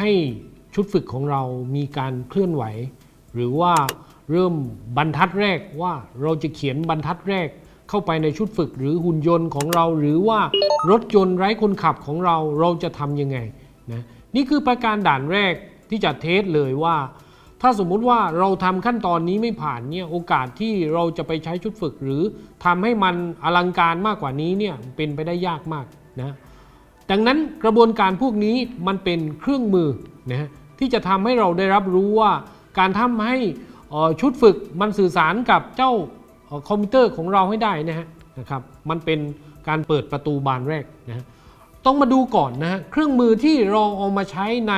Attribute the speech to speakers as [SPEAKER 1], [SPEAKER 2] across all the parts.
[SPEAKER 1] ให้ชุดฝึกของเรามีการเคลื่อนไหว หรือว่าเริ่มบรรทัดแรกว่าเราจะเขียนบรรทัดแรกเข้าไปในชุดฝึกหรือหุ่นยนต์ของเรา หรือว่ารถยนต์ไร้คนขับของเราเราจะทำยังไงนะนี่คือประการด่านแรกที่จะเทสเลยว่า ถ้าสมมุติว่าเราทำขั้นตอนนี้ไม่ผ่านเนี่ยโอกาสที่เราจะไปใช้ชุดฝึก หรือทำให้มันอลังการมากกว่านี้เนี่ยเป็นไปได้ยากมากนะ ดังนั้นกระบวนการพวกนี้มันเป็นเครื่องมือนะฮะที่จะทำให้เราได้รับรู้ว่าการทำให้ชุดฝึกมันสื่อสารกับเจ้าออคอมพิวเตอร์ของเราให้ได้นะฮะนะครับมันเป็นการเปิดประตูบานแรกนะฮะต้องมาดูก่อนนะฮะเครื่องมือที่เราเอามาใช้ใน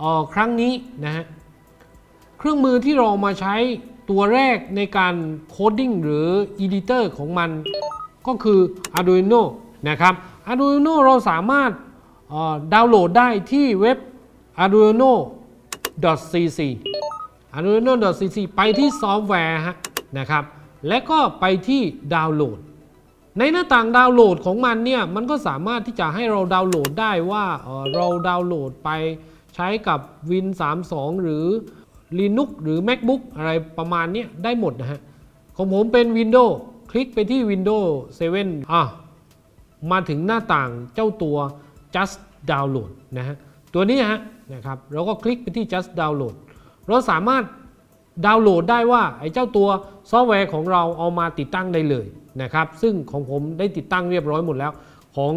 [SPEAKER 1] ออครั้งนี้นะฮะเครื่องมือที่เราเอามาใช้ตัวแรกในการโคดดิ้งหรือ Editor ของมันก็คือ Arduino นะครับ Arduino เราสามารถดาวน์โหลดได้ที่เว็บ arduino.cc arduino.cc ไปที่ซอฟต์แวร์ฮะนะครับ และก็ไปที่ดาวน์โหลด ในหน้าต่างดาวน์โหลดของมันเนี่ย มันก็สามารถที่จะให้เราดาวน์โหลดได้ว่าเราดาวน์โหลดไปใช้กับ Win 32 หรือ Linux หรือ MacBook อะไรประมาณนี้ได้หมดนะฮะ ของผมเป็น Windows คลิกไปที่ Windows 7 อะ มาถึงหน้าต่างเจ้าตัว just download นะฮะตัวนี้ฮะนะครับเราก็คลิกไปที่ just download เราสามารถดาวน์โหลดได้ว่าไอ้เจ้าตัวซอฟต์แวร์ของเราเอามาติดตั้งได้เลยนะครับ ซึ่งของผมได้ติดตั้งเรียบร้อยหมดแล้ว ของ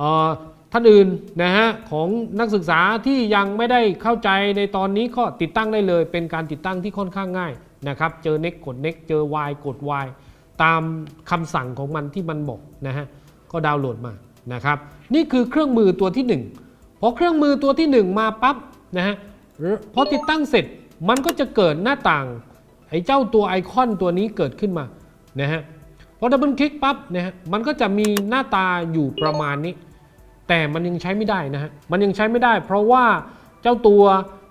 [SPEAKER 1] ออท่านอื่นนะฮะของนักศึกษาที่ยังไม่ได้เข้าใจในตอนนี้ก็ติดตั้งได้เลย เป็นการติดตั้งที่ค่อนข้างง่ายนะครับ เจอ next กด next เจอ y กด y ตามคำสั่งของมันที่มันบอกนะฮะ ก็ดาวน์โหลดมานะครับ นี่คือเครื่องมือตัวที่ 1 พอเครื่องมือตัวที่ 1 มาปั๊บนะฮะพอติดตั้งเสร็จมันก็จะเกิดหน้าต่างไอ้เจ้าตัวไอคอนตัวนี้เกิดขึ้นมานะฮะพอดับเบิลคลิกปั๊บนะฮะมันก็จะมีหน้าตาอยู่ประมาณนี้ แต่มันยังใช้ไม่ได้นะฮะมันยังใช้ไม่ได้ เพราะว่าเจ้าตัว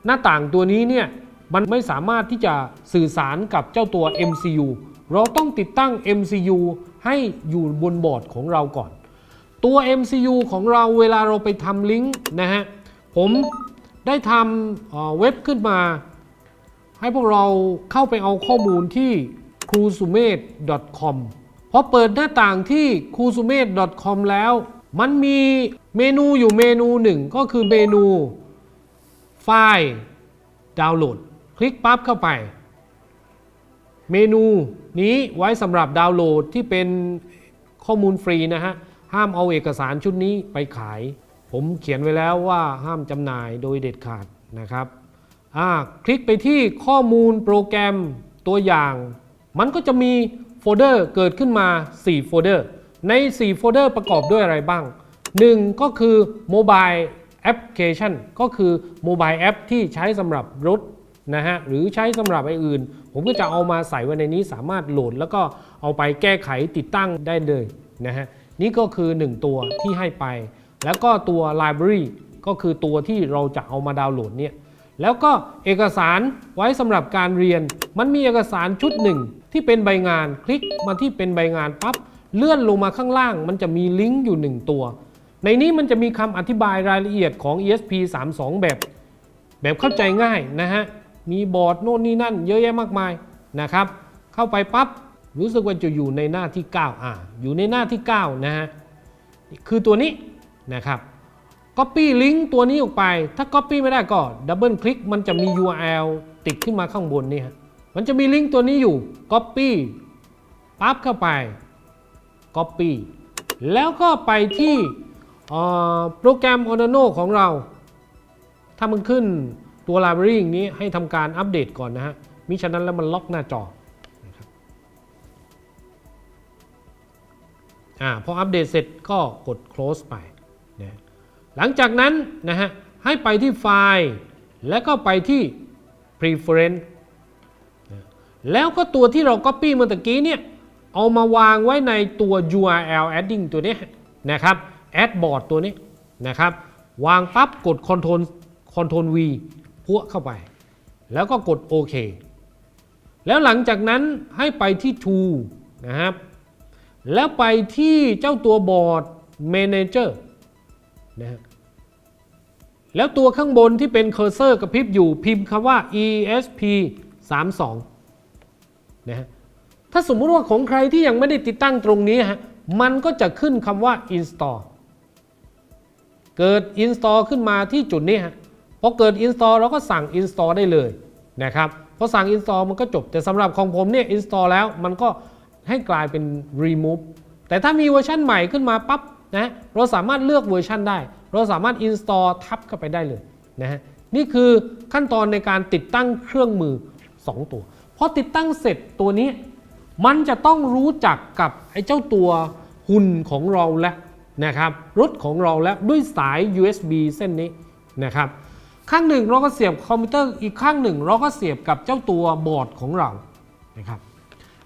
[SPEAKER 1] หน้าต่างตัวนี้เนี่ยมันไม่สามารถที่จะสื่อสารกับเจ้าตัว MCU เราต้องติดตั้ง MCU ให้อยู่บนบอร์ดของเราก่อน ตัว MCU ของเราเวลาเราไปทำลิงก์นะฮะ ผมได้ทำเเว็บขึ้นมา ให้พวกเราเข้าไปเอาข้อมูลที่ c r u s u m e t c o m พอเปิดหน้าต่างที่ c r u s u m e t c o m แล้ว มันมีเมนูอยู่เมนูหนึ่งก็คือเมนูไฟล์ดาวน์โหลด คลิกปั๊บเข้าไป เมนูนี้ไว้สำหรับดาวน์โหลดที่เป็นข้อมูลฟรีนะฮะ ห้ามเอาเอกสารชุดนี้ไปขาย ผมเขียนไว้แล้วว่าห้ามจำหน่ายโดยเด็ดขาดนะครับอ่าคลิกไปที่ข้อมูลโปรแกรมตัวอย่าง มันก็จะมีโฟลเดอร์เกิดขึ้นมา 4 โฟลเดอร์ ใน 4 โฟลเดอร์ประกอบด้วยอะไรบ้าง 1 ก็คือ Mobile Application ก็คือ Mobile App ที่ใช้สำหรับรถ นะฮะหรือใช้สำหรับไออื่น ผมก็จะเอามาใส่ไว้ในนี้สามารถโหลด แล้วก็เอาไปแก้ไขติดตั้งได้เลยนะฮะนี่ก็คือ 1 ตัวที่ให้ไป แล้วก็ตัว Library ก็คือตัวที่เราจะเอามาดาวน์โหลดเนี่ยแล้วก็เอกสารไว้สำหรับการเรียน มันมีเอกสารชุดหนึ่งที่เป็นใบงานคลิกมาที่เป็นใบงานปั๊บเลื่อนลงมาข้างล่าง มันจะมีลิงก์อยู่ 1 ตัว ในนี้มันจะมีคำอธิบายรายละเอียดของ ESP32 แบบ แบบเข้าใจง่ายนะฮะ มีบอร์ดโน่นนี่นั่น เยอะแยะมากมายนะครับ เข้าไปปั๊บรู้สึกว่าจะอยู่ในหน้าที่ 9 อ่า อยู่ในหน้าที่ 9 นะฮะ คือตัวนี้นะครับ Copy ลิงก์ตัวนี้ออกไป ถ้า Copy ไม่ได้ก็ดับเบิลคลิกมันจะมี URL ติดขึ้นมาข้างบนนี่ฮะ มันจะมีลิงก์ตัวนี้อยู่ Copy ปั๊บเข้าไป Copy แล้วก็ไปที่โปรแกรม Arduino ของเรา ถ้ามันขึ้น ตัว Library อย่างนี้ให้ทำการอัปเดตก่อนนะฮะมิฉะนั้นแล้วมันล็อกหน้าจอนะครับอ่าพออัปเดตเสร็จก็กด close ไปนะหลังจากนั้นนะฮะให้ไปที่ไฟล์ แล้วก็ไปที่ preference นะแล้วก็ตัวที่เรา copy เมื่อตะกี้เนี่ยเอามาวางไว้ในตัว URL adding ตัวนี้นะครับ add board ตัวนี้นะครับ วางปั๊บกด Ctrl Ctrl V พวกเข้าไป แล้วก็กดโอเค แล้วหลังจากนั้นให้ไปที่ Tool นะครับ แล้วไปที่เจ้าตัวบอร์ด Manager นะฮะแล้วตัวข้างบนที่เป็นเคอร์เซอร์กระพริบอยู่พิมพ์คำว่า ESP 3 2นะฮะถ้าสมมุติว่าของใครที่ยังไม่ได้ติดตั้งตรงนี้ฮะมันก็จะขึ้นคำว่า install เกิด install ขึ้นมาที่จุดนี้ฮะ อเกิด install เราก็สั่ง install ได้เลยนะครับพอสั่ง install มันก็จบ แต่สำหรับของผมเนี่ย install แล้วมันก็ให้กลายเป็น remove แต่ถ้ามีเวอร์ชันใหม่ขึ้นมาปั๊บนะเราสามารถเลือกเวอร์ชันได้ เราสามารถ install ทับเข้าไปได้เลยนะฮะนี่คือขั้นตอนในการติดตั้งเครื่องมือ 2 ตัวพอติดตั้งเสร็จตัวนี้ มันจะต้องรู้จักกับไอ้เจ้าตัวหุ่นของเราแล้วนะครับรถของเราแล้วด้วยสาย USB เส้นนี้นะครับ ข้างหนึ่งเราก็เสียบคอมพิวเตอร์อีกข้างหนึ่งเราก็เสียบกับเจ้าตัวบอร์ดของเรานะครับ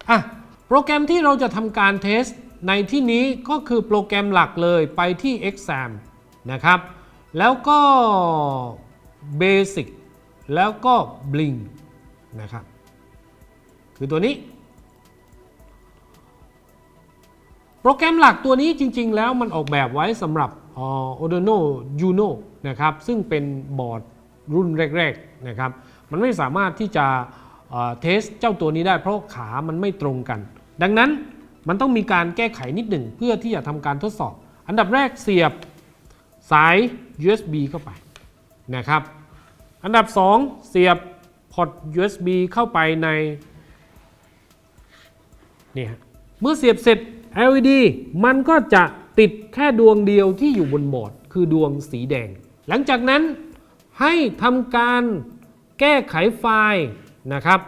[SPEAKER 1] อะโปรแกรมที่เราจะทำการเทสในที่นี้ก็คือโปรแกรมหลักเลยไปที่ exam นะครับ แล้วก็ basic แล้วก็ bling นะครับ คือตัวนี้ โปรแกรมหลักตัวนี้จริง ๆ แล้วมันออกแบบไว้สำหรับ Arduino Uno นะครับ ซึ่งเป็นบอร์ด รุ่นแรกๆนะครับมันไม่สามารถที่จะเทสเจ้าตัวนี้ได้เพราะขามันไม่ตรงกัน ดังนั้นมันต้องมีการแก้ไขนิดหนึ่งเพื่อที่จะทำการทดสอบ อันดับแรกเสียบสาย USB เข้าไปนะครับอันดับ 2 เสียบพอร์ต USB เข้าไปในนี่ฮะเมื่อเสียบเสร็จ LED มันก็จะติดแค่ดวงเดียวที่อยู่บนบอร์ด คือดวงสีแดง หลังจากนั้น ให้ทำการแก้ไขไฟล์นะครับ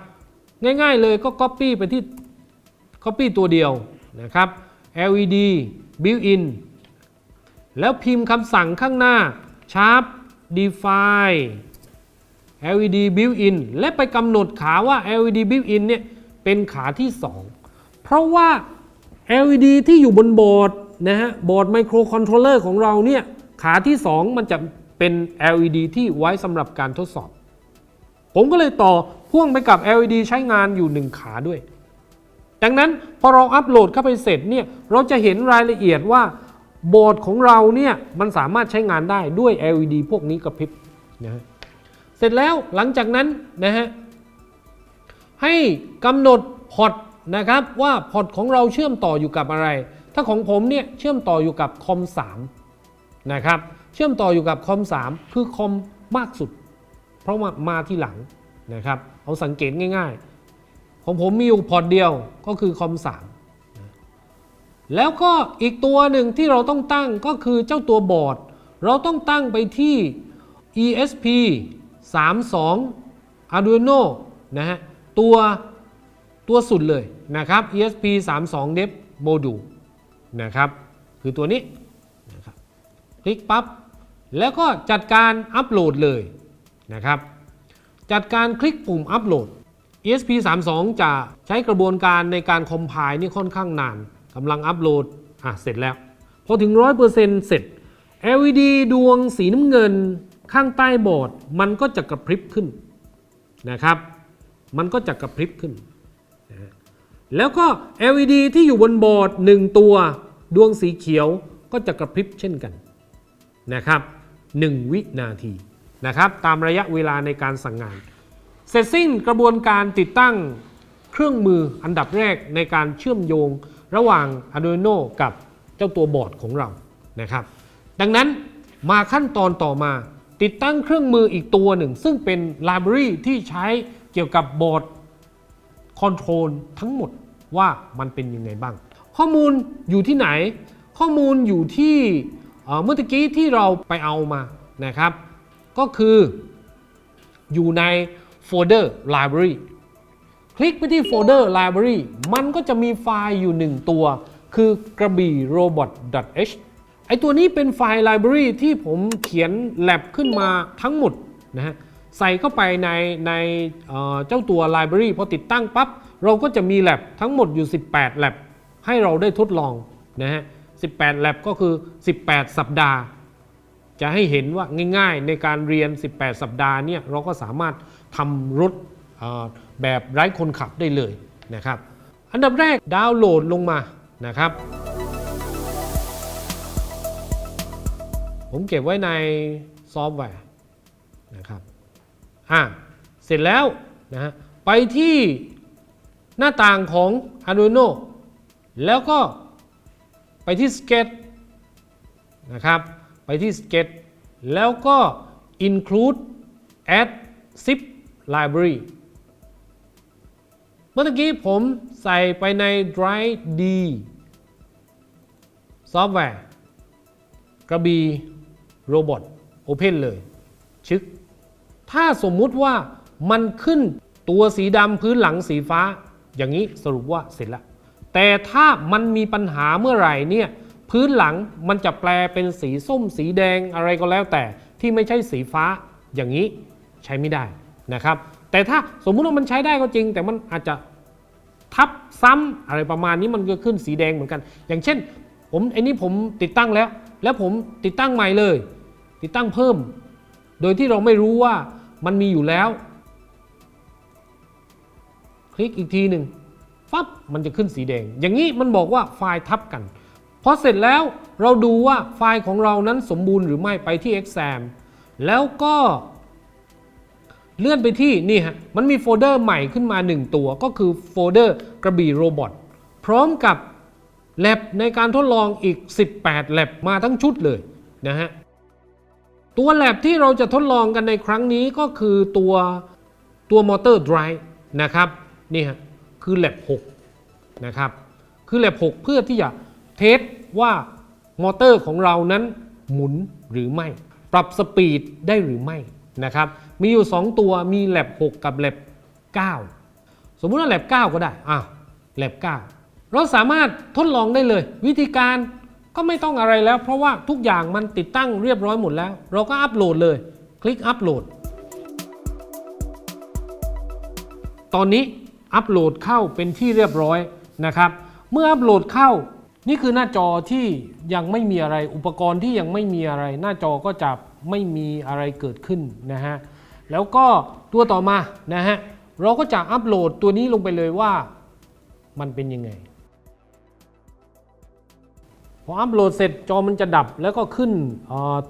[SPEAKER 1] ง่ายๆเลยก็ Copy ไปที่ Copy ตัวเดียวนะครับ LED built-in แล้วพิมพ์คำสั่งข้างหน้า sharp define LED built-in และไปกำหนดขาว่า LED built-in เนี่ยเป็นขาที่ 2 เพราะว่า LED ที่อยู่บนบอร์ดนะฮะบอร์ดไมโครคอนโทรลเลอร์ของเราเนี่ยขาที่ 2 มันจะ เป็น LED ที่ไว้สำหรับการทดสอบ ผมก็เลยต่อพ่วงไปกับ LED ใช้งานอยู่1ขาด้วย ดังนั้นพอเราอัปโหลดเข้าไปเสร็จเนี่ยเราจะเห็นรายละเอียดว่าบอร์ดของเราเนี่ยมันสามารถใช้งานได้ด้วย LED พวกนี้กระพริบนะฮะเสร็จแล้วหลังจากนั้นนะฮะให้กำหนดพอร์ตนะครับว่าพอร์ตของเราเชื่อมต่ออยู่กับอะไร ถ้าของผมเนี่ยเชื่อมต่ออยู่กับคอม3นะครับ เชื่อมต่ออยู่กับคอม 3 คือคอมมากสุด เพราะมามาที่หลังนะครับเอาสังเกตง่ายๆ ของผมมีอยู่พอร์ตเดียวก็คือคอม 3 แล้วก็อีกตัวหนึ่งที่เราต้องตั้งก็คือเจ้าตัวบอร์ด เราต้องตั้งไปที่ ESP 32 Arduino นะฮะตัวตัวสุดเลยนะครับ ESP 32 Dev Module นะครับ คือตัวนี้นะครับคลิกปั๊บ แล้วก็จัดการอัปโหลดเลยนะครับ จัดการคลิกปุ่มอัปโหลด ESP 32 จะใช้กระบวนการในการคอมไพล์นี่ค่อนข้างนานกำลังอัปโหลดอะเสร็จแล้ว พอถึง 100%เสร็จ LED ดวงสีน้ำเงินข้างใต้บอร์ดมันก็จะกระพริบขึ้นนะครับ มันก็จะกระพริบขึ้น แล้วก็ LED ที่อยู่บนบอร์ด 1 ตัว ดวงสีเขียวก็จะกระพริบเช่นกันนะครับ 1 วินาทีนะครับตามระยะเวลาในการสั่งงาน เสร็จสิ้นกระบวนการติดตั้งเครื่องมืออันดับแรกในการเชื่อมโยงระหว่าง Arduino กับเจ้าตัวบอร์ดของเรานะครับ ดังนั้นมาขั้นตอนต่อมาติดตั้งเครื่องมืออีกตัวหนึ่ง ซึ่งเป็นไลบรารีที่ใช้เกี่ยวกับบอร์ดคอนโทรลทั้งหมดว่ามันเป็นยังไงบ้าง ข้อมูลอยู่ที่ไหน ข้อมูลอยู่ที่ เมื่อกี้ที่เราไปเอามานะครับ ก็คืออยู่ในโฟลเดอร์ library คลิกไปที่โฟลเดอร์ library มันก็จะมีไฟล์อยู่หนึ่งตัว คือกระบี่ robot.h ไอตัวนี้เป็นไฟล์ library ที่ผมเขียน lab ขึ้นมาทั้งหมดนะฮะใส่เข้าไปในในเเจ้าตัว library พอติดตั้งปั๊บเราก็จะมี lab ทั้งหมดอยู่ 18 lab ให้เราได้ทดลองนะฮะ 18 lab ก็คือ 18 สัปดาห์ จะให้เห็นว่าง่ายๆ ในการเรียน 18 สัปดาห์เนี่ยเราก็สามารถทำรถแบบไร้คนขับได้เลยนะครับ อันดับแรกดาวน์โหลดลงมานะครับ ผมเก็บไว้ในซอฟต์แวร์นะครับอ่าเสร็จแล้วนะฮะไปที่หน้าต่างของ Arduino แล้วก็ ไปที่ Sketch นะครับ ไปที่ Sketch แล้วก็ include add zip library เมื่อกี้ผมใส่ไปใน Drive D ซอฟต์แวร์กระบีโรบอท Open เลยชึก ถ้าสมมุติว่ามันขึ้นตัวสีดำพื้นหลังสีฟ้า อย่างนี้สรุปว่าเสร็จแล้ว แต่ถ้ามันมีปัญหาเมื่อไหร่เนี่ยพื้นหลังมันจะแปลเป็นสีส้มสีแดงอะไรก็แล้วแต่ ที่ไม่ใช่สีฟ้าอย่างนี้ใช้ไม่ได้นะครับ แต่ถ้าสมมุติว่ามันใช้ได้ก็จริง แต่มันอาจจะทับซ้ำอะไรประมาณนี้มันก็ขึ้นสีแดงเหมือนกัน อย่างเช่น ผมไอ้นี้ผมติดตั้งแล้ว แล้วผมติดตั้งใหม่เลย ติดตั้งเพิ่ม โดยที่เราไม่รู้ว่ามันมีอยู่แล้ว คลิกอีกทีหนึ่ง ฟับมันจะขึ้นสีแดง อย่างนี้มันบอกว่าไฟล์ทับกันพอเสร็จแล้วเราดูว่าไฟล์ของเรานั้นสมบูรณ์หรือไม่ไปที่ exam แล้วก็เลื่อนไปที่นี่ฮะ มันมีโฟลเดอร์ใหม่ขึ้นมา 1 ตัว ก็คือโฟลเดอร์กระบี่โรบอทพร้อมกับแลบในการทดลองอีก 18แลบมาทั้งชุดเลยนะฮะ ตัวแลบที่เราจะทดลองกันในครั้งนี้ก็คือตัวตัวมอเตอร์ไดรฟ์นะครับ นี่ฮะ คือแลบ6นะครับคือแลบ6เพื่อที่จะเทสว่ามอเตอร์ของเรานั้นหมุนหรือไม่ ปรับสปีดได้หรือไม่นะครับมีอยู่ 2 ตัวมีแลบ6กับแลบ9สมมุติว่าแลบ9ก็ได้อะแลบ9เราสามารถทดลองได้เลย วิธีการก็ไม่ต้องอะไรแล้ว เพราะว่าทุกอย่างมันติดตั้งเรียบร้อยหมดแล้ว เราก็อัปโหลดเลย คลิกอัปโหลด ตอนนี้ อัปโหลดเข้าเป็นที่เรียบร้อยนะครับ เมื่ออัปโหลดเข้านี่คือหน้าจอที่ยังไม่มีอะไรอุปกรณ์ที่ยังไม่มีอะไร หน้าจอก็จะไม่มีอะไรเกิดขึ้นนะฮะแล้วก็ตัวต่อมานะฮะเราก็จะอัปโหลดตัวนี้ลงไปเลยว่ามันเป็นยังไงพออัปโหลดเสร็จจอมันจะดับแล้วก็ขึ้น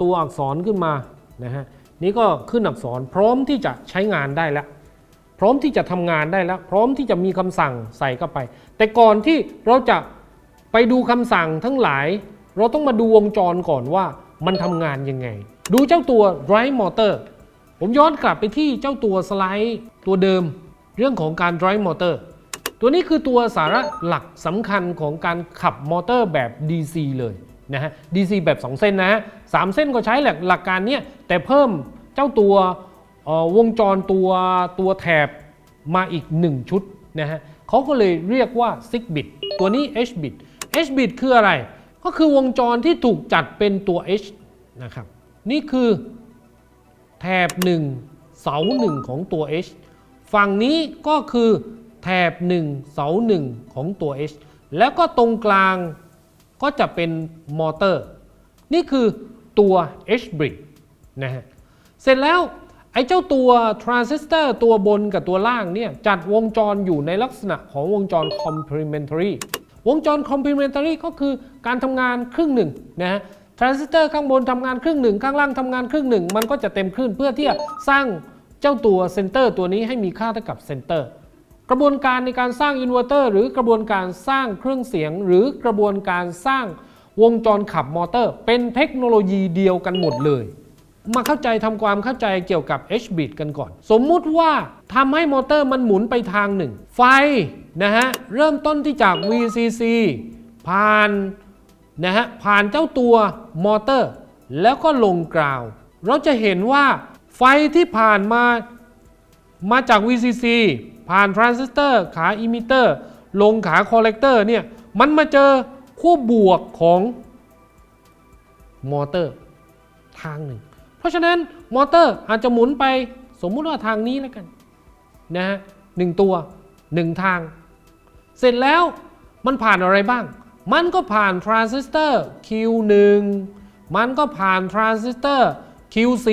[SPEAKER 1] ตัวอักษรขึ้นมานะฮะนี่ก็ขึ้นอักษรพร้อมที่จะใช้งานได้แล้ว ร้อมที่จะทำงานได้แล้ว พร้อมที่จะมีคำสั่งใส่เข้าไป แต่ก่อนที่เราจะไปดูคำสั่งทั้งหลาย เราต้องมาดูวงจรก่อนว่ามันทำงานยังไง ดูเจ้าตัว drive motor ผมย้อนกลับไปที่เจ้าตัวสไลด์ตัวเดิม เรื่องของการ drive motor ตัวนี้คือตัวสาระหลักสำคัญของการขับมอเตอร์แบบ DC เลยนะฮะ DC แบบ 2 เส้นนะฮะสามเส้นก็ใช้หลักหลักการเนี้ยแต่เพิ่มเจ้าตัว วงจรตัวตัวแถบมาอีก 1 ชุดนะฮะเขาก็เลยเรียกว่า 6 bit ตัวนี้ H bit H bit คืออะไร ก็คือวงจรที่ถูกจัดเป็นตัว H นะครับ นี่คือแถบ 1 เสา 1 ของตัว H ฝั่งนี้ก็คือแถบ 1 เสา 1 ของตัว H แล้วก็ตรงกลางก็จะเป็นมอเตอร์ นี่คือตัว H bridge นะฮะ เสร็จแล้ว ไอ้เจ้าตัวทรานซิสเตอร์ตัวบนกับตัวล่างเนี่ยจัดวงจรอยู่ในลักษณะของวงจร complementary วงจร complementary ก็คือการทำงานครึ่งหนึ่งนะฮะทรานซิสเตอร์ข้างบนทำงานครึ่งหนึ่งข้างล่างทำงานครึ่งหนึ่งมันก็จะเต็มคลื่นเพื่อที่จะสร้างเจ้าตัวเซนเตอร์ตัวนี้ให้มีค่าเท่ากับเซนเตอร์กระบวนการในการสร้างอินเวอร์เตอร์หรือกระบวนการสร้างเครื่องเสียง หรือกระบวนการสร้างวงจรขับมอเตอร์ เป็นเทคโนโลยีเดียวกันหมดเลย มาเข้าใจทำความเข้าใจเกี่ยวกับ H bit กันก่อน สมมุติว่าทำให้มอเตอร์มันหมุนไปทางหนึ่ง ไฟนะฮะเริ่มต้นที่จาก VCC ผ่านนะฮะผ่านเจ้าตัวมอเตอร์ แล้วก็ลงกราว เราจะเห็นว่าไฟที่ผ่านมามาจาก VCC ผ่านทรานซิสเตอร์ขาอิมิเตอร์ลงขาคอลเลกเตอร์เนี่ยมันมาเจอคู่บวกของมอเตอร์ทางหนึ่ง เพราะฉะนั้นมอเตอร์อาจจะหมุนไปสมมุติว่าทางนี้แล้วกันนะฮะหนึ่งตัวหนึ่งทาง เสร็จแล้วมันผ่านอะไรบ้าง มันก็ผ่านทรานซิสเตอร์ Q1 มันก็ผ่านทรานซิสเตอร์ Q4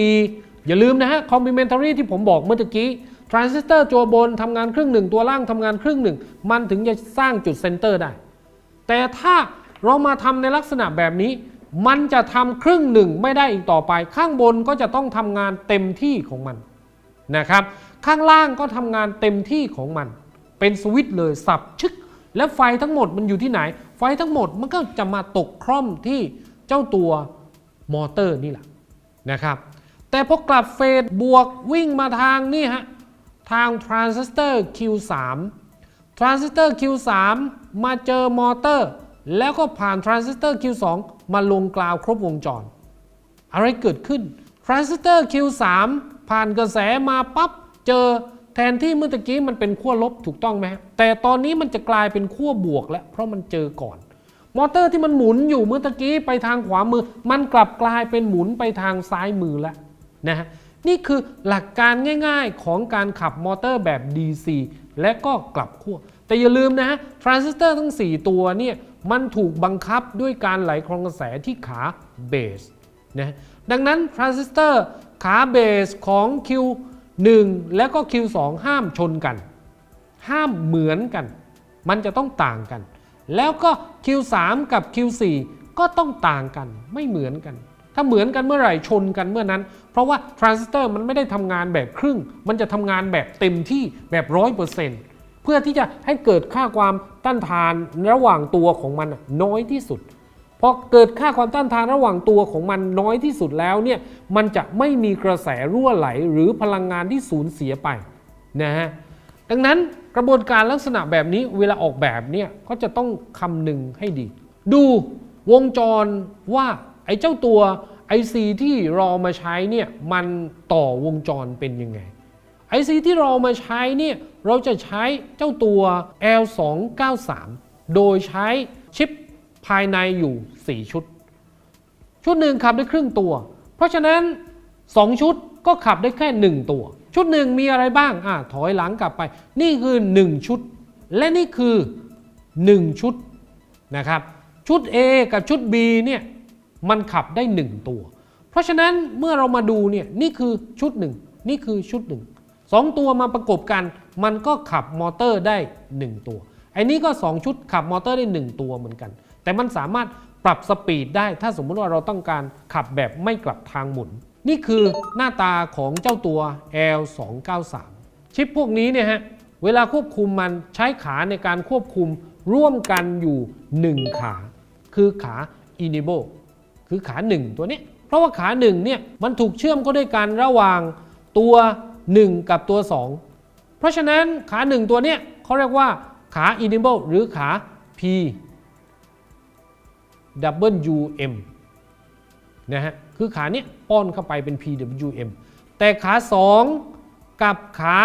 [SPEAKER 1] อย่าลืมนะฮะ complementary ที่ผมบอกเมื่อกี้ทรานซิสเตอร์ตัวบนทำงานครึ่งหนึ่งตัวล่างทำงานครึ่งหนึ่ง มันถึงจะสร้างจุดเซนเตอร์ได้ แต่ถ้าเรามาทำในลักษณะแบบนี้ มันจะทำครึ่งหนึ่งไม่ได้อีกต่อไป ข้างบนก็จะต้องทำงานเต็มที่ของมันนะครับ ข้างล่างก็ทำงานเต็มที่ของมัน เป็นสวิตช์เลยสับชึก และไฟทั้งหมดมันอยู่ที่ไหน ไฟทั้งหมดมันก็จะมาตกคร่อมที่เจ้าตัวมอเตอร์นี่แหละนะครับ แต่พอกลับเฟสบวกวิ่งมาทางนี่ฮะทางทรานซิสเตอร์ Q3 ทรานซิสเตอร์ Q3 มาเจอมอเตอร์ แล้วก็ผ่านทรานซิสเตอร์ Q2 มาลงกราวครบวงจร อะไรเกิดขึ้นทรานซิสเตอร์ Q3 ผ่านกระแสมาปั๊บเจอแทนที่เมื่อกี้มันเป็นขั้วลบถูกต้องไหมฮะแต่ตอนนี้มันจะกลายเป็นขั้วบวกแล้ว เพราะมันเจอก่อน มอเตอร์ที่มันหมุนอยู่เมื่อกี้ไปทางขวามือ มันกลับกลายเป็นหมุนไปทางซ้ายมือแล้วนะฮะนี่คือหลักการง่าย ๆของการขับมอเตอร์แบบ DC และก็กลับขั้ว แต่อย่าลืมนะฮะทรานซิสเตอร์ทั้ง 4 ตัวเนี่ยมันถูกบังคับด้วยการไหลครองกระแสที่ขาเบสนะดังนั้นทรานซิสเตอร์ขาเบสของ Q1 และก็ Q2 ห้ามชนกัน ห้ามเหมือนกัน มันจะต้องต่างกัน แล้วก็ Q3 กับ Q4 ก็ต้องต่างกันไม่เหมือนกัน ถ้าเหมือนกันเมื่อไหร่ชนกันเมื่อนั้น เพราะว่าทรานซิสเตอร์มันไม่ได้ทำงานแบบครึ่ง มันจะทำงานแบบเต็มที่แบบร้อยเปอร์เซ็นต์ พื่อที่จะให้เกิดค่าความต้านทานระหว่างตัวของมันน้อยที่สุดพอเกิดค่าความต้านทานระหว่างตัวของมันน้อยที่สุดแล้วเนี่ยมันจะไม่มีกระแสรั่วไหลหรือพลังงานที่สูญเสียไปนะฮะดังนั้นกระบวนการลักษณะแบบนี้เวลาออกแบบเนี่ยก็จะต้องคำนึงให้ดี ดูวงจรว่าไอ้เจ้าตัว IC ที่รอมาใช้เนี่ยมันต่อวงจรเป็นยังไง IC ที่เรามาใช้เนี่ยเราจะใช้เจ้าตัว L293 โดยใช้ชิปภายในอยู่ 4 ชุด ชุดหนึ่งขับได้ครึ่งตัว เพราะฉะนั้น 2 ชุดก็ขับได้แค่ 1 ตัว ชุดหนึ่งมีอะไรบ้างอะถอยหลังกลับไป นี่คือ 1 ชุด และนี่คือ 1 ชุดนะครับ ชุด A กับชุด B เนี่ยมันขับได้ 1 ตัว เพราะฉะนั้นเมื่อเรามาดูเนี่ยนี่คือชุดหนึ่งนี่คือชุดห นึ่งสองตัวมาประกบกัน มันก็ขับมอเตอร์ได้ 1 ตัวไอ้นี้ก็ 2 ชุดขับมอเตอร์ได้ 1 ตัวเหมือนกัน แต่มันสามารถปรับสปีดได้ ถ้าสมมุติว่าเราต้องการขับแบบไม่กลับทางหมุน นี่คือหน้าตาของเจ้าตัว L293 ชิปพวกนี้เนี่ยฮะเวลาควบคุมมันใช้ขาในการควบคุมร่วมกันอยู่ 1 ขา คือขา enable คือขา 1 ตัวนี้ เพราะว่าขา 1 เนี่ยมันถูกเชื่อมเข้าด้วยกันระหว่างตัว 1 กับตัว 2 เพราะฉะนั้นขา 1 ตัวเนี้ยเขาเรียกว่าขา enable หรือขา P WM นะฮะคือขาเนี้ยป้อนเข้าไปเป็น PWM แต่ขา 2 กับขา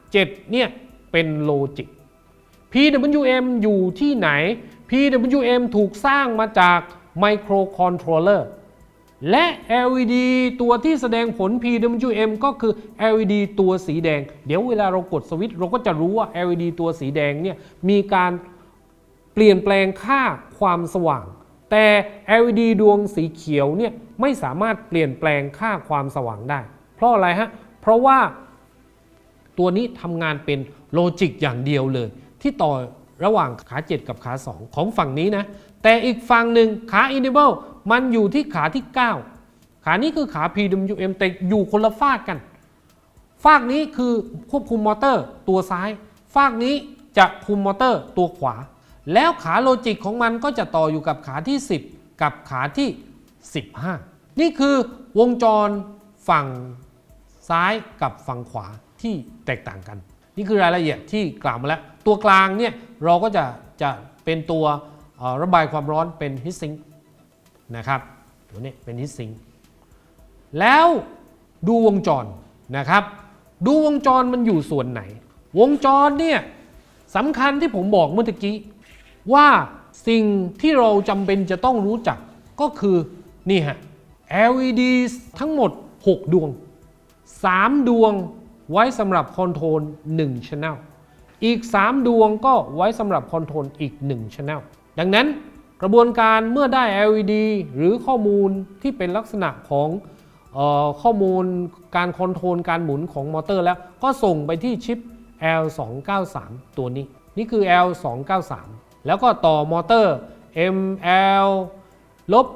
[SPEAKER 1] 7 เนี่ยเป็นโลจิก PWM อยู่ที่ไหน PWM ถูกสร้างมาจากไมโครคอนโทรลเลอร์ และ LED ตัวที่แสดงผล PWM ก็คือ LED ตัวสีแดง เดี๋ยวเวลาเรากดสวิตช์เราก็จะรู้ว่า LED ตัวสีแดงเนี่ยมีการเปลี่ยนแปลงค่าความสว่าง แต่ LED ดวงสีเขียวเนี่ยไม่สามารถเปลี่ยนแปลงค่าความสว่างได้ เพราะอะไรฮะ เพราะว่าตัวนี้ทำงานเป็นโลจิกอย่างเดียวเลย ที่ต่อ ระหว่างขา7กับขา 2 ของฝั่งนี้นะ แต่อีกฝั่งหนึ่งขา enable มันอยู่ที่ขาที่ 9 ขานี้คือขา PWM แต่อยู่คนละฝากกัน ฝากนี้คือควบคุมมอเตอร์ตัวซ้าย ฝากนี้จะคุมมอเตอร์ตัวขวา แล้วขาโลจิกของมันก็จะต่ออยู่กับขาที่ 10 กับขาที่ 15 นี่คือวงจรฝั่งซ้ายกับฝั่งขวาที่แตกต่างกัน นี่คือรายละเอียดที่กล่าวมาแล้ว ตัวกลางเนี่ยเราก็จะจะเป็นตัวระบายความร้อนเป็นฮิตซิงนะครับตัวนี้เป็นฮิตซิงแล้วดูวงจรนะครับ ดูวงจรมันอยู่ส่วนไหน วงจรเนี่ยสำคัญที่ผมบอกเมื่อกี้ ว่าสิ่งที่เราจำเป็นจะต้องรู้จักก็คือนี่ฮะ LED ทั้งหมด 6 ดวง 3 ดวง ไว้สำหรับคอนโทรล1 Channel อีก 3 ดวงก็ไว้สำหรับคอนโทรลอีก 1 Channel ดังนั้นกระบวนการเมื่อได้ LED หรือข้อมูลที่เป็นลักษณะของออข้อมูลการคอนโทรลการหมุนของมอเตอร์แล้วก็ส่งไปที่ชิป L293 ตัวนี้ นี่คือ L293 แล้วก็ต่อมอเตอร์ ML ลบ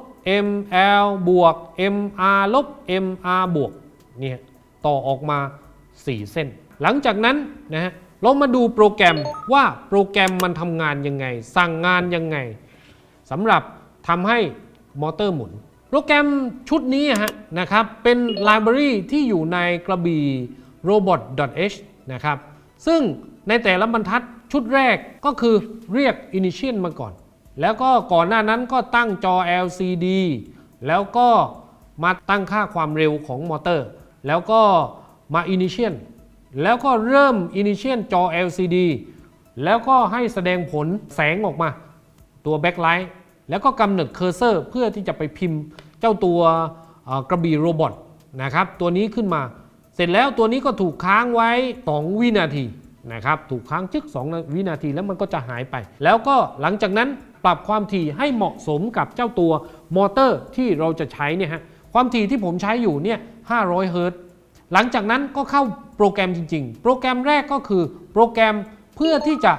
[SPEAKER 1] ml บวก mr ลบ mr บวกเนี่ยต่อออกมา 4 เส้น หลังจากนั้นนะฮะเรามาดูโปรแกรมว่าโปรแกรมมันทำงานยังไง สั่งงานยังไงสำหรับทำให้มอเตอร์หมุน โปรแกรมชุดนี้ฮะนะครับเป็นไลบรารีที่อยู่ในกระบี่ robot.h นะครับซึ่งในแต่ละบรรทัดชุดแรกก็คือเรียก initial มาก่อน แล้วก็ก่อนหน้านั้นก็ตั้งจอ LCD แล้วก็มาตั้งค่าความเร็วของมอเตอร์ แล้วก็ มา initial แล้วก็เริ่ม initial จอ LCD แล้วก็ให้แสดงผลแสงออกมา ตัว backlight แล้วก็กำเนิดเคอร์เซอร์ เพื่อที่จะไปพิมพ์เจ้าตัวกระบี่โรบอทนะครับ ตัวนี้ขึ้นมา เสร็จแล้วตัวนี้ก็ถูกค้างไว้ 2 วินาทีนะครับ ถูกค้างจึก 2 วินาทีแล้วมันก็จะหายไป แล้วก็หลังจากนั้นปรับความถี่ให้เหมาะสมกับเจ้าตัวมอเตอร์ที่เราจะใช้เนี่ยฮะ ความถี่ที่ผมใช้อยู่เนี่ย500เฮิรตซ์ หลังจากนั้นก็เข้าโปรแกรมจริง ๆ โปรแกรมแรกก็คือโปรแกรมเพื่อที่จะ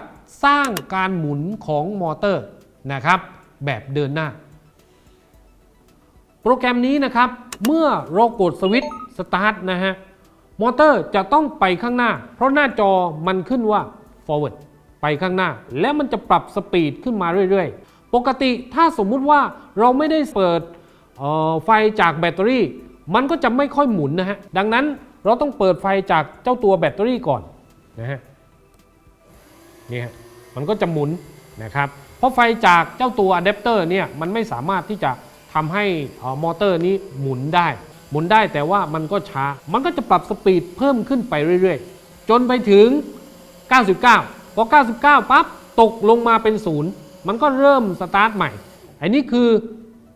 [SPEAKER 1] สร้างการหมุนของมอเตอร์นะครับ แบบเดินหน้า โปรแกรมนี้นะครับ เมื่อเรากดสวิตช์สตาร์ทนะฮะมอเตอร์จะต้องไปข้างหน้า เพราะหน้าจอมันขึ้นว่า forward ไปข้างหน้า และมันจะปรับสปีดขึ้นมาเรื่อยๆ ปกติถ้าสมมุติว่าเราไม่ได้เปิดออไฟจากแบตเตอรี่ มันก็จะไม่ค่อยหมุนนะฮะ ดังนั้นเราต้องเปิดไฟจากเจ้าตัวแบตเตอรี่ก่อนนะฮะ นี่ฮะ มันก็จะหมุนนะครับ เพราะไฟจากเจ้าตัวอะแดปเตอร์เนี่ยมันไม่สามารถที่จะทำให้เอ่อมอเตอร์นี้หมุนได้ หมุนได้แต่ว่ามันก็ช้า มันก็จะปรับสปีดเพิ่มขึ้นไปเรื่อยๆ จนไปถึง 99 พอ 99 ปั๊บตกลงมาเป็นศูนย์มันก็เริ่มสตาร์ทใหม่ อันนี้คือ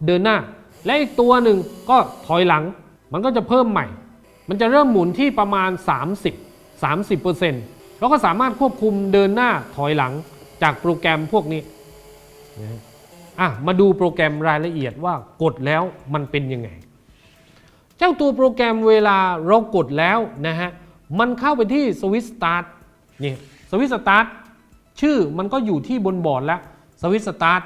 [SPEAKER 1] เดินหน้า และอีกตัวหนึ่งก็ถอยหลัง มันก็จะเพิ่มใหม่ มันจะเริ่มหมุนที่ประมาณ 30 30%แล้วก็สามารถควบคุมเดินหน้าถอยหลังจากโปรแกรมพวกนี้นะฮะอะมาดูโปรแกรมรายละเอียดว่ากดแล้วมันเป็นยังไง เจ้าตัวโปรแกรมเวลาเรากดแล้วนะฮะ มันเข้าไปที่สวิตสตาร์ทนี่สวิตสตาร์ทชื่อมันก็อยู่ที่บนบอร์ดแล้วสวิตสตาร์ท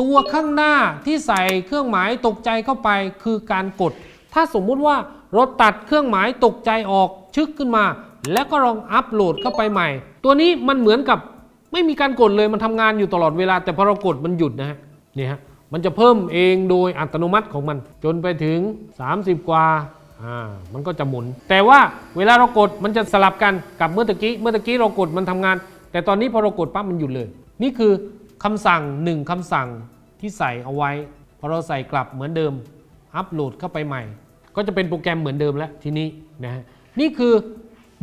[SPEAKER 1] ตัวข้างหน้าที่ใส่เครื่องหมายตกใจเข้าไปคือการกด ถ้าสมมุติว่าเราตัดเครื่องหมายตกใจออกชึกขึ้นมา แล้วก็ลองอัปโหลดเข้าไปใหม่ ตัวนี้มันเหมือนกับไม่มีการกดเลยมันทำงานอยู่ตลอดเวลา แต่พอเรากดมันหยุดนะฮะนี่ฮะมันจะเพิ่มเองโดยอัตโนมัติของมัน จนไปถึง 30 กว่าอ่ามันก็จะหมุน แต่ว่าเวลาเรากดมันจะสลับกันกับเมื่อตะกี้เมื่อตะกี้เรากดมันทำงาน แต่ตอนนี้พอเรากดปั๊บมันหยุดเลย นี่คือ คำสั่งหนึ่งคำสั่งที่ใส่เอาไว้พอเราใส่กลับเหมือนเดิม อัปโหลดเข้าไปใหม่ ก็จะเป็นโปรแกรมเหมือนเดิมแล้วทีนี้นะฮะนี่คือ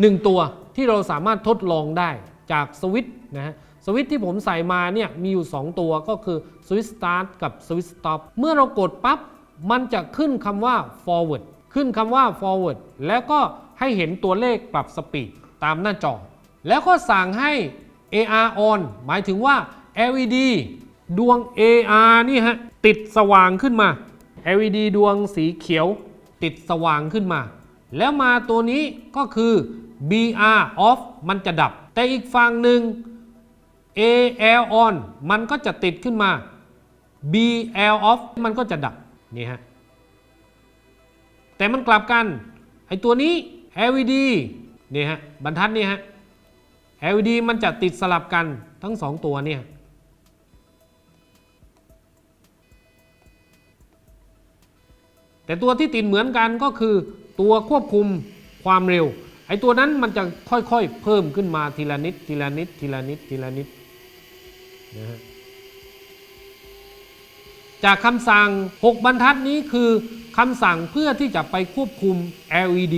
[SPEAKER 1] หนึ่งตัวที่เราสามารถทดลองได้จากสวิตช์นะฮะสวิตช์ที่ผมใส่มาเนี่ยมีอยู่ 2 ตัวก็คือสวิตช์สตาร์ทกับสวิตช์สต็อปเมื่อเรากดปั๊บมันจะขึ้นคำว่า forward ขึ้นคำว่า forward แล้วก็ให้เห็นตัวเลขปรับสปีดตามหน้าจอ แล้วก็สั่งให้ AR on หมายถึงว่า LED ดวง AR นี่ฮะติดสว่างขึ้นมา LED ดวงสีเขียว ติดสว่างขึ้นมา แล้วมาตัวนี้ก็คือ BR off มันจะดับ แต่อีกฝั่งหนึ่ง AL on มันก็จะติดขึ้นมา BL off มันก็จะดับนี่ฮะแต่มันกลับกันไอตัวนี้ LED นี่ฮะบรรทัดนี่ฮะ LED มันจะติดสลับกันทั้งสองตัวเนี่ย แต่ตัวที่ติดเหมือนกันก็คือตัวควบคุมความเร็ว ไอ้ตัวนั้นมันจะค่อยๆ เพิ่มขึ้นมาทีละนิดทีละนิดทีละนิดทีละนิดนะฮะจากคำสั่ง 6 บรรทัดนี้คือคำสั่งเพื่อที่จะไปควบคุม LED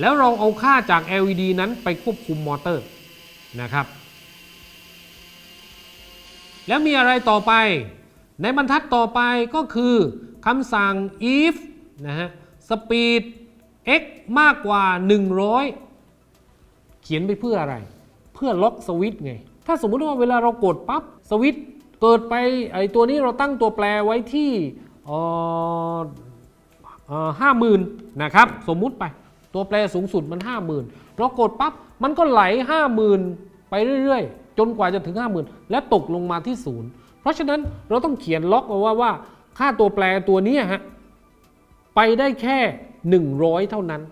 [SPEAKER 1] แล้วเราเอาค่าจาก LED นั้นไปควบคุมมอเตอร์นะครับ แล้วมีอะไรต่อไป ในบรรทัดต่อไปก็คือคำสั่ง if นะฮะ speed x มากกว่า 100 เขียนไปเพื่ออะไร เพื่อล็อกสวิต์ไง ถ้าสมมุติว่าเวลาเรากดปั๊บสวิต์เกิดไปไอตัวนี้เราตั้งตัวแปรไว้ที่ห้าหมื่นนะครับ สมมุติไปตัวแปรสูงสุดมัน 50,000เรากดปั๊บมันก็ไหล 50,000 ไปเรื่อย ๆ จนกว่าจะถึง 50,000 และตกลงมาที่ศูนย์ เพราะฉะนั้นเราต้องเขียนล็อกเอาไว้ว่า ค่าตัวแปรตัวนี้ฮะไปได้แค่ 100 เท่านั้น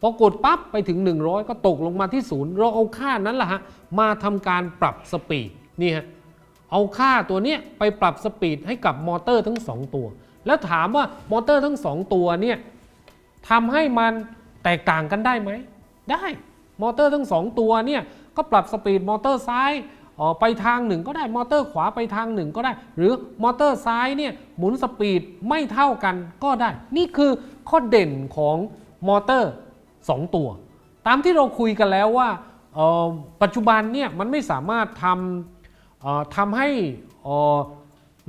[SPEAKER 1] พอกดปั๊บไปถึง 100 ก็ตกลงมาที่ศูนย์เราเอาค่านั้นแหละฮะมาทำการปรับสปีดนี่ฮะเอาค่าตัวนี้ไปปรับสปีดให้กับมอเตอร์ทั้ง 2 ตัว แล้วถามว่ามอเตอร์ทั้ง 2 ตัวเนี่ยทำให้มันแตกต่างกันได้ไหม ได้ มอเตอร์ทั้ง 2 ตัวเนี่ยก็ปรับสปีดมอเตอร์ซ้าย ออไปทางหนึ่งก็ได้มอเตอร์ขวาไปทางหนึ่งก็ได้ หรือมอเตอร์ซ้ายเนี่ยหมุนสปีดไม่เท่ากันก็ได้ นี่คือข้อเด่นของมอเตอร์ 2 ตัว ตามที่เราคุยกันแล้วว่าปัจจุบันเนี่ยมันไม่สามารถทำทำให้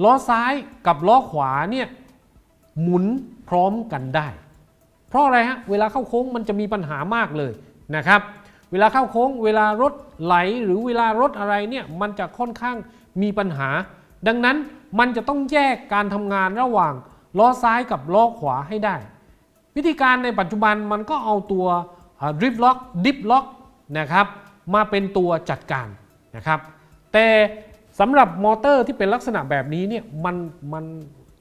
[SPEAKER 1] ล้อซ้ายกับล้อขวาเนี่ยหมุนพร้อมกันได้ เพราะอะไรฮะเวลาเข้าโค้งมันจะมีปัญหามากเลยนะครับ เวลาเข้าโค้ง เวลารถ ไหลหรือเวลารถอะไรเนี่ยมันจะค่อนข้างมีปัญหา ดังนั้นมันจะต้องแยกการทำงานระหว่างล้อซ้ายกับล้อขวาให้ได้ วิธีการในปัจจุบันมันก็เอาตัวดริฟล็อกดิฟล็อกนะครับมาเป็นตัวจัดการนะครับ แต่สำหรับมอเตอร์ที่เป็นลักษณะแบบนี้เนี่ยมันมัน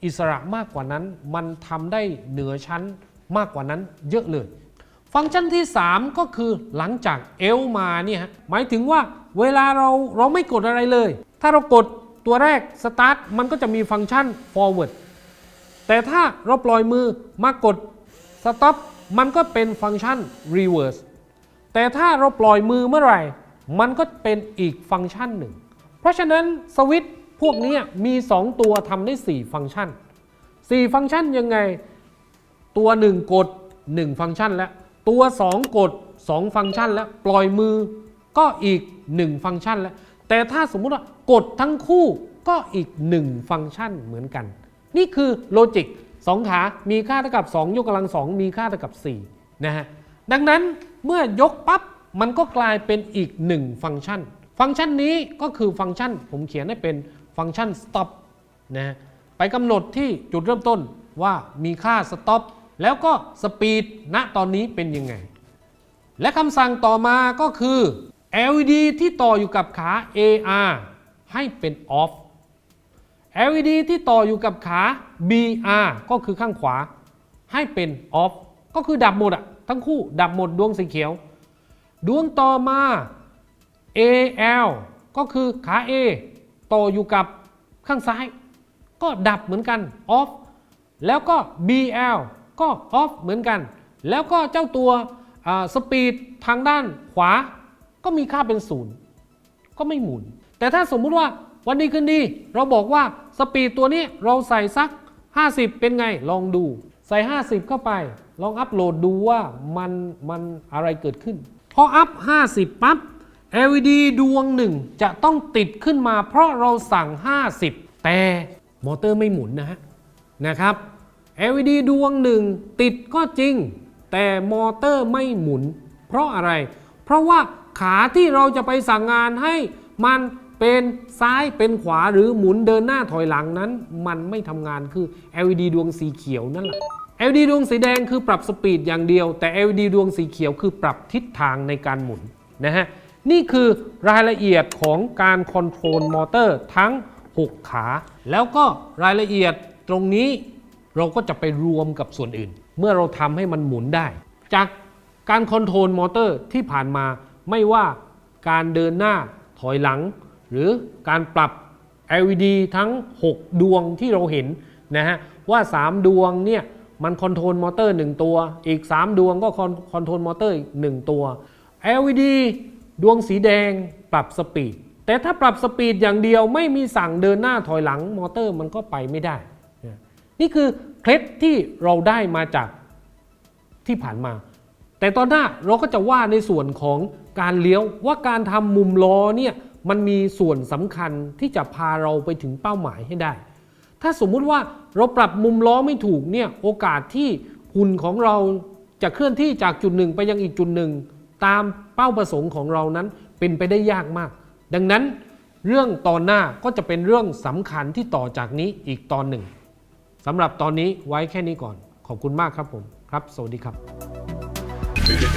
[SPEAKER 1] อิสระมากกว่านั้น มันทำได้เหนือชั้นมากกว่านั้นเยอะเลย ฟังก์ชันที่ 3 ก็คือหลังจากเอลมาเนี่ยฮะหมายถึงว่าเวลาเราเราไม่กดอะไรเลย ถ้าเรากดตัวแรก Start มันก็จะมีฟังก์ชัน forward แต่ถ้าเราปล่อยมือมากด Stop มันก็เป็นฟังก์ชัน Reverse แต่ถ้าเราปล่อยมือเมื่อไหร่ มันก็เป็นอีกฟังก์ชันหนึ่ง เพราะฉะนั้นสวิตช์พวกนี้มี 2 ตัวทำได้ 4 ฟังก์ชัน 4 ฟังก์ชันยังไง ตัว 1 กด 1 ฟังก์ชันแล้ว ตัว 2 กด 2 ฟังก์ชันแล้วปล่อยมือก็อีก 1 ฟังก์ชันแล้ว แต่ถ้าสมมุติว่ากดทั้งคู่ก็อีก 1 ฟังก์ชันเหมือนกัน นี่คือโลจิก2ขา มีค่าเท่ากับ 2 ยกกำลัง 2 มีค่าเท่ากับ4นะฮะดังนั้นเมื่อยกปั๊บมันก็กลายเป็นอีก 1 ฟังก์ชัน ฟังก์ชันนี้ก็คือฟังก์ชัน ผมเขียนให้เป็นฟังก์ชัน stop นะฮะไปกำหนดที่จุดเริ่มต้นว่ามีค่า stop แล้วก็สปีดณตอนนี้เป็นยังไง และคำสั่งต่อมาก็คือ LED ที่ต่ออยู่กับขา AR ให้เป็น off LED ที่ต่ออยู่กับขา BR ก็คือข้างขวา ให้เป็น off ก็คือดับหมดอะทั้งคู่ดับหมดดวงสีเขียว ดวงต่อมา AL ก็คือขา A ต่ออยู่กับข้างซ้าย ก็ดับเหมือนกัน off แล้วก็ BL ก็ off เหมือนกัน แล้วก็เจ้าตัวสปีดทางด้านขวา ก็มีค่าเป็นศูนย์ก็ไม่หมุน แต่ถ้าสมมุติว่าวันดีคืนดี เราบอกว่าสปีดตัวนี้เราใส่สัก 50 เป็นไงลองดู ใส่ 50 เข้าไป ลองอัปโหลดดูว่ามันมันอะไรเกิดขึ้น พออัพ 50 ปั๊บ LED ดวงหนึ่งจะต้องติดขึ้นมาเพราะเราสั่ง 50 แต่มอเตอร์ไม่หมุนนะฮะนะครับ LED ดวงหนึ่งติดก็จริง แต่มอเตอร์ไม่หมุน เพราะอะไร เพราะว่าขาที่เราจะไปสั่งงานให้มันเป็นซ้ายเป็นขวาหรือหมุนเดินหน้าถอยหลังนั้น มันไม่ทำงานคือ LED ดวงสีเขียวนั่นแหละ LED ดวงสีแดงคือปรับสปีดอย่างเดียว แต่ LED ดวงสีเขียวคือปรับทิศทางในการหมุนนะฮะนี่คือรายละเอียดของการคอนโทรลมอเตอร์ทั้ง 6 ขา แล้วก็รายละเอียดตรงนี้ เราก็จะไปรวมกับส่วนอื่น เมื่อเราทำให้มันหมุนได้ จากการคอนโทรลมอเตอร์ที่ผ่านมาไม่ว่าการเดินหน้าถอยหลัง หรือการปรับ LED ทั้ง 6 ดวงที่เราเห็นนะฮะว่า 3 ดวงเนี่ยมันคอนโทรลมอเตอร์ 1 ตัว อีก 3 ดวงก็คอนโทรลมอเตอร์อีก 1 ตัว LED ดวงสีแดงปรับสปีดแต่ถ้าปรับสปีดอย่างเดียวไม่มีสั่งเดินหน้าถอยหลังมอเตอร์มันก็ไปไม่ได้ นี่คือเคล็ดที่เราได้มาจากที่ผ่านมา แต่ตอนหน้าเราก็จะว่าในส่วนของการเลี้ยวว่าการทำมุมล้อเนี่ยมันมีส่วนสำคัญที่จะพาเราไปถึงเป้าหมายให้ได้ ถ้าสมมุติว่าเราปรับมุมล้อไม่ถูกเนี่ยโอกาสที่หุ่นของเราจะเคลื่อนที่จากจุดหนึ่งไปยังอีกจุดหนึ่ง ตามเป้าประสงค์ของเรานั้นเป็นไปได้ยากมาก ดังนั้นเรื่องตอนหน้าก็จะเป็นเรื่องสำคัญที่ต่อจากนี้อีกตอนหนึ่ง สำหรับตอนนี้ไว้แค่นี้ก่อน ขอบคุณมากครับผม ครับ สวัสดีครับ